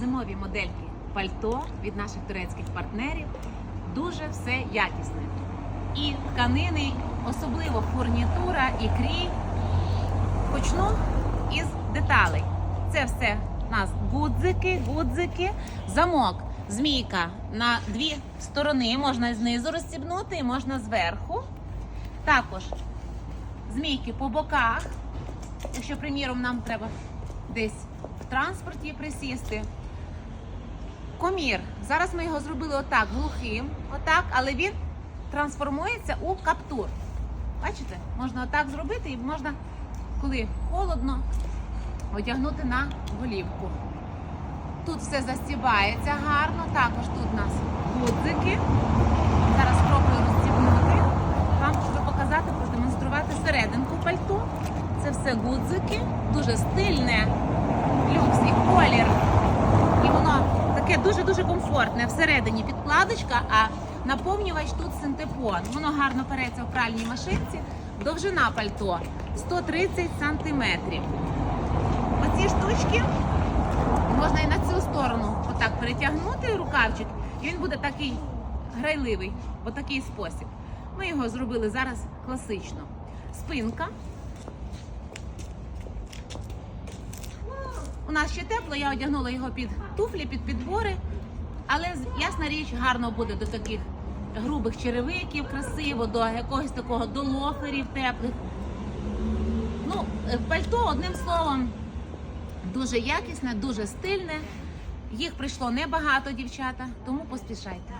зимові модельки пальто від наших турецьких партнерів. Дуже все якісне. І тканини, особливо фурнітура і крій. Почну із деталей. Це все у нас гудзики, гудзики, замок, змійка на дві сторони. Можна знизу розстібнути і можна зверху. Також змійки по боках. Якщо, приміром, нам треба десь в транспорті присісти. Комір. Зараз ми його зробили отак, глухим, отак, але він трансформується у каптур. Бачите? Можна отак зробити і можна, коли холодно, одягнути на голівку. Тут все застібається гарно. Також тут у нас гудзики. Зараз спробую розстібнути. Вам щоб показати, продемонструвати серединку пальто. Це все гудзики, дуже стильне, люкс і колір. І воно таке дуже-дуже комфортне. Всередині підкладочка, а наповнювач тут синтепон. Воно гарно переться в пральній машинці. Довжина пальто 130 сантиметрів. Оці штучки можна і на цю сторону отак перетягнути рукавчик, і він буде такий грайливий, в такий спосіб. Ми його зробили зараз класично. Спинка. У нас ще тепло, я одягнула його під туфлі, під підбори. Але ясна річ, гарно буде до таких грубих черевиків, красиво, до якогось такого до лоферів теплих. Ну, е, пальто, одним словом, дуже якісне, дуже стильне. Їх прийшло небагато, дівчата, тому поспішайте.